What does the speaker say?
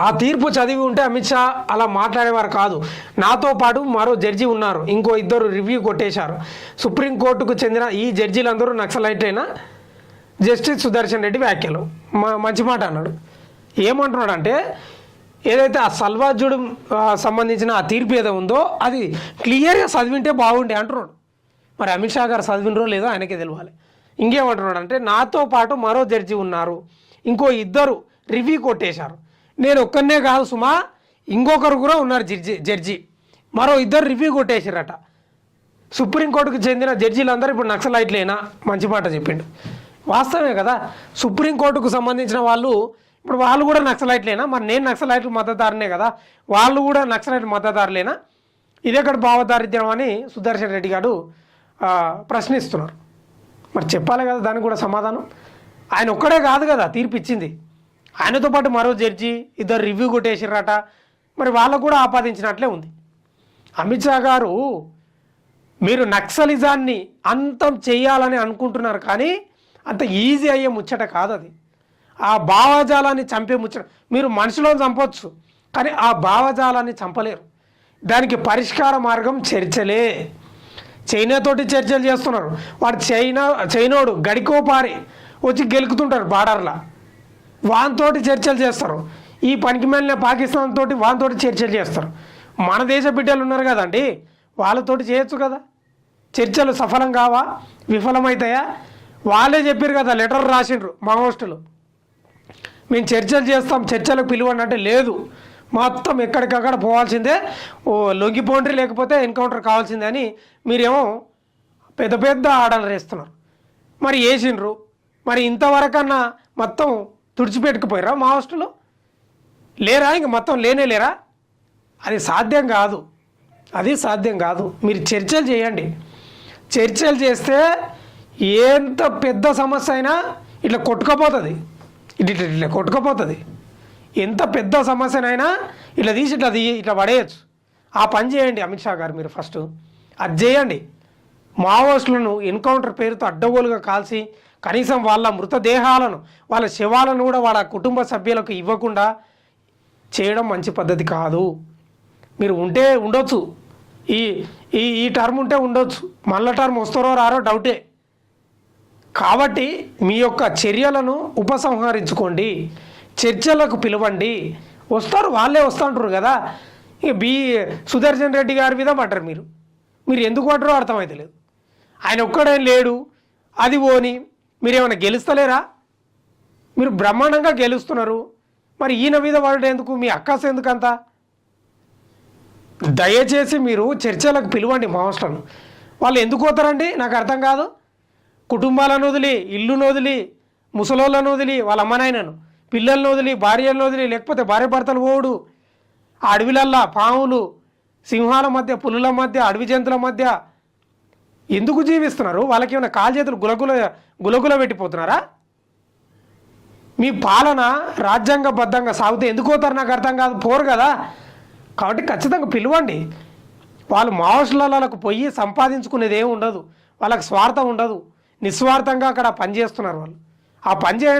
ఆ తీర్పు చదివి ఉంటే అమిత్ షా అలా మాట్లాడేవారు కాదు. నాతో పాటు మరో జడ్జి ఉన్నారు. ఇంకో ఇద్దరు రివ్యూ కొట్టేశారు. సుప్రీంకోర్టుకు చెందిన ఈ జడ్జీలందరూ నక్సలైట్లైనా జస్టిస్ సుదర్శన్ రెడ్డి వ్యాఖ్యలు. మా- మంచి మాట అన్నాడు. ఏమంటున్నాడు అంటే ఏదైతే ఆ సల్వాజుడు సంబంధించిన ఆ తీర్పు ఏదో ఉందో అది క్లియర్గా చదివింటే బాగుండే అంటున్నాడు. మరి అమిత్ షా గారు చదివినరో లేదో ఆయనకే తెలియాలి ఇంకేమంటున్నాడు అంటే నాతో పాటు మరో జడ్జి ఉన్నారు. ఇంకో ఇద్దరు రివ్యూ కొట్టేశారు. నేను ఒక్కనే కాదు సుమా ఇంకొకరు కూడా ఉన్నారు జడ్జి జడ్జి. మరో ఇద్దరు రివ్యూ కొట్టేసారట సుప్రీంకోర్టుకు చెందిన జడ్జీలందరూ ఇప్పుడు నక్సలైట్లేనా? మంచి మాట చెప్పిండు. వాస్తవమే కదా సుప్రీంకోర్టుకు సంబంధించిన వాళ్ళు ఇప్పుడు వాళ్ళు కూడా నక్సలైట్లేనా? మరి నేను నక్సలైట్లు మద్దతుదారునే కదా వాళ్ళు కూడా నక్సలైట్ మద్దతుదారులేనా? ఇదెక్కడ భావదారిద్ర్యం అని సుదర్శన్ రెడ్డి గారు ప్రశ్నిస్తున్నారు. మరి చెప్పాలి కదా దానికి కూడా సమాధానం. ఆయన ఒక్కడే కాదు కదా తీర్పు ఇచ్చింది ఆయనతో పాటు మరో జడ్జి ఇద్దరు రివ్యూ కొట్టేసిర్రట. మరి వాళ్ళకు కూడా ఆపాదించినట్లే ఉంది. అమిత్ షా గారు మీరు నక్సలిజాన్ని అంతం చేయాలని అనుకుంటున్నారు కానీ అంత ఈజీ అయ్యే ముచ్చట కాదు అది. ఆ భావజాలాన్ని చంపే ముచ్చట. మీరు మనుషులను చంపొచ్చు కానీ ఆ భావజాలాన్ని చంపలేరు. దానికి పరిష్కార మార్గం చర్చలే. చైనాతోటి చర్చలు చేస్తున్నారు. వాడు చైనా చైనోడు గడికోపారి వచ్చి గెలుకుతుంటారు బార్డర్లో. వానితోటి చర్చలు చేస్తారు. ఈ పనికి మేలిన పాకిస్తాన్ తోటి వానితోటి చర్చలు చేస్తారు. మన దేశ బిడ్డలు ఉన్నారు కదండి వాళ్ళతోటి చేయొచ్చు కదా? చర్చలు సఫలం కావా? విఫలమవుతాయా వాళ్ళే చెప్పారు కదా లెటర్ రాసిండ్రు మావోస్టులు మేము చర్చలు చేస్తాం చర్చలకు పిలువండి అంటే లేదు. మొత్తం ఎక్కడికక్కడ పోవాల్సిందే. ఓ లొంగిపోండ్రి లేకపోతే ఎన్కౌంటర్ కావాల్సిందే అని మీరేమో పెద్ద పెద్ద ఆర్డర్లు వేస్తున్నారు. మరి వేసిండ్రు. మరి ఇంతవరకన్నా మొత్తం తుడిచిపెట్టుకుపోయారా మావోస్టులు లేరా? ఇంక మొత్తం లేనే లేరా? అది సాధ్యం కాదు. అది సాధ్యం కాదు. మీరు చర్చలు చేయండి. చర్చలు చేస్తే ఎంత పెద్ద సమస్య అయినా ఇట్లా కొట్టుకపోతుంది. ఇట్లా ఇట్లా ఇట్లా కొట్టుకపోతుంది. ఎంత పెద్ద సమస్యనైనా ఇట్లా తీసి ఇట్లా ఇట్లా పడేయచ్చు. ఆ పని చేయండి అమిత్ షా గారు మీరు ఫస్ట్. అది చేయండి. మావోయిస్టులను ఎన్కౌంటర్ పేరుతో అడ్డగోలుగా కాల్చి కనీసం వాళ్ళ మృతదేహాలను వాళ్ళ శవాలను కూడా వాళ్ళ కుటుంబ సభ్యులకు ఇవ్వకుండా చేయడం మంచి పద్ధతి కాదు. మీరు ఉంటే ఉండొచ్చు. ఈ ఈ ఈ టర్మ్ ఉంటే ఉండొచ్చు. మళ్ళా టర్మ్ వస్తారో రారో డౌటే. కాబట్టి మీ యొక్క చర్యలను ఉపసంహరించుకోండి. చర్చలకు పిలవండి. వస్తారు వాళ్ళే వస్తుంటారు కదా. ఇక బి సుదర్శన్ రెడ్డి గారి మీద పడ్డారు మీరు. మీరు ఎందుకు పడ్డారో అర్థమైతే లేదు ఆయన ఒక్కడేం లేడు. అది పోని మీరు ఏమైనా గెలుస్తలేరా? మీరు బ్రహ్మాండంగా గెలుస్తున్నారు. మరి ఈయన మీద పడడం ఎందుకు? మీ అక్కస్ ఎందుకంత? దయచేసి మీరు చర్చలకు పిలవండి మాస్టర్ను. వాళ్ళు ఎందుకు పోతారండి? నాకు అర్థం కాదు. కుటుంబాలను వదిలి ఇల్లును వదిలి ముసలోళ్ళను వదిలి వాళ్ళ అమ్మనాయనను పిల్లలను వదిలి భార్యలను వదిలి లేకపోతే భార్య భర్తలు పోవుడు. ఆ అడవిలల్లా పాములు సింహాల మధ్య పులుల మధ్య అడవి జంతువుల మధ్య ఎందుకు జీవిస్తున్నారు? వాళ్ళకి ఏమైనా కాలు చేతులు గులగుల గులగుల పెట్టిపోతున్నారా? మీ పాలన రాజ్యాంగబద్ధంగా సాగితే ఎందుకు పోతారు? నాకు అర్థం కాదు. పోరు కదా. కాబట్టి ఖచ్చితంగా పిలవండి. వాళ్ళు మావోస్టులకు పోయి సంపాదించుకునేది ఏమి ఉండదు. వాళ్ళకి స్వార్థం ఉండదు. నిస్వార్థంగా అక్కడ పనిచేస్తున్నారు వాళ్ళు. ఆ పని